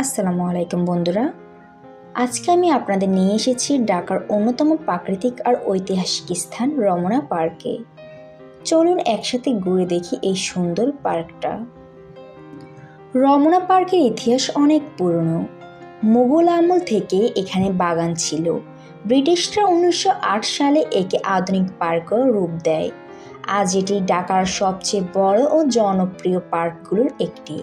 আসসালামু আলাইকুম বন্ধুরা। আজকে আমি আপনাদের নিয়ে এসেছি ঢাকার অন্যতম প্রাকৃতিক আর ঐতিহাসিক স্থান রমনা পার্কে। চলুন একসাথে ঘুরে দেখি এই সুন্দর পার্কটা। রমনা পার্কের ইতিহাস অনেক পুরনো। মুঘল আমল থেকে এখানে বাগান ছিল। ব্রিটিশরা উনিশশো আট সালে একে আধুনিক পার্কও রূপ দেয়। আজ এটি ঢাকার সবচেয়ে বড় ও জনপ্রিয় পার্কগুলোর একটি।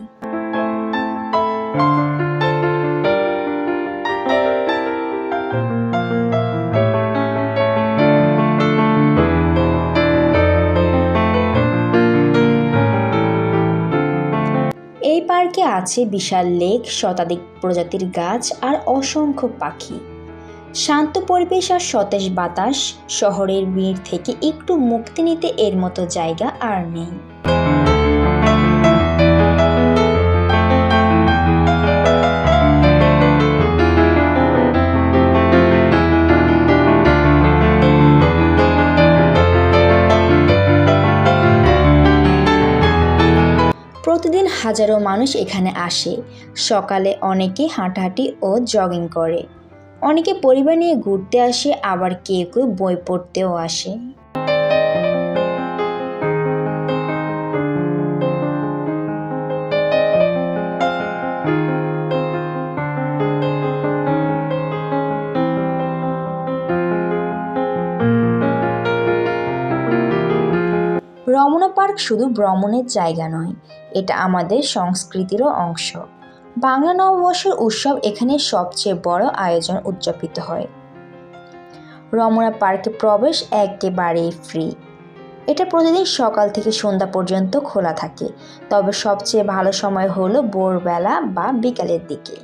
এই পার্কে আছে বিশাল লেক, শতাধিক প্রজাতির গাছ আর অসংখ্য পাখি। শান্ত পরিবেশ আর সতেজ বাতাস, শহরের ভিড় থেকে একটু মুক্তি নিতে এর মতো জায়গা আর নেই। প্রতিদিন হাজারো মানুষ এখানে আসে। সকালে অনেকে হাঁটাহাঁটি ও জগিং করে। অনেকে পরিবার নিয়ে ঘুরতে আসে, আবার কেউ কেউ বই পড়তেও আসে। রমনা পার্ক শুধু ভ্রমণের জায়গা নয়, এটা আমাদের সংস্কৃতিরও অংশ। বাংলা নববর্ষের উৎসব এখানে সবচেয়ে বড় আয়োজন উদযাপিত হয়। রমনা পার্কে প্রবেশ একেবারেই ফ্রি এটা প্রতিদিন সকাল থেকে সন্ধ্যা পর্যন্ত খোলা থাকে, তবে সবচেয়ে ভালো সময় হলো ভোরবেলা বা বিকালের দিকে।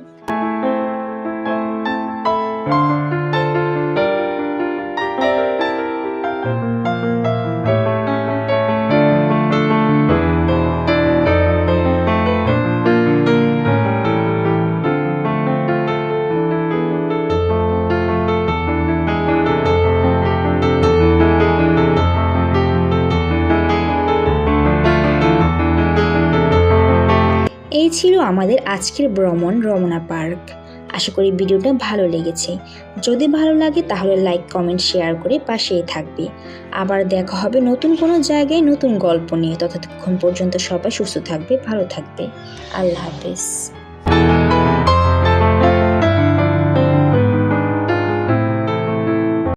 এই ছিল আমাদের আজকের ভ্রমণ রমনা পার্ক। আশা করি ভিডিওটা ভালো লেগেছে। যদি ভালো লাগে তাহলে লাইক, কমেন্ট, শেয়ার করে পাশেই থাকবে। আবার দেখা হবে নতুন কোনো জায়গায় নতুন গল্প নিয়ে। ততক্ষণ পর্যন্ত সবাই সুস্থ থাকবে, ভালো থাকবে। আল্লাহ হাফেজ।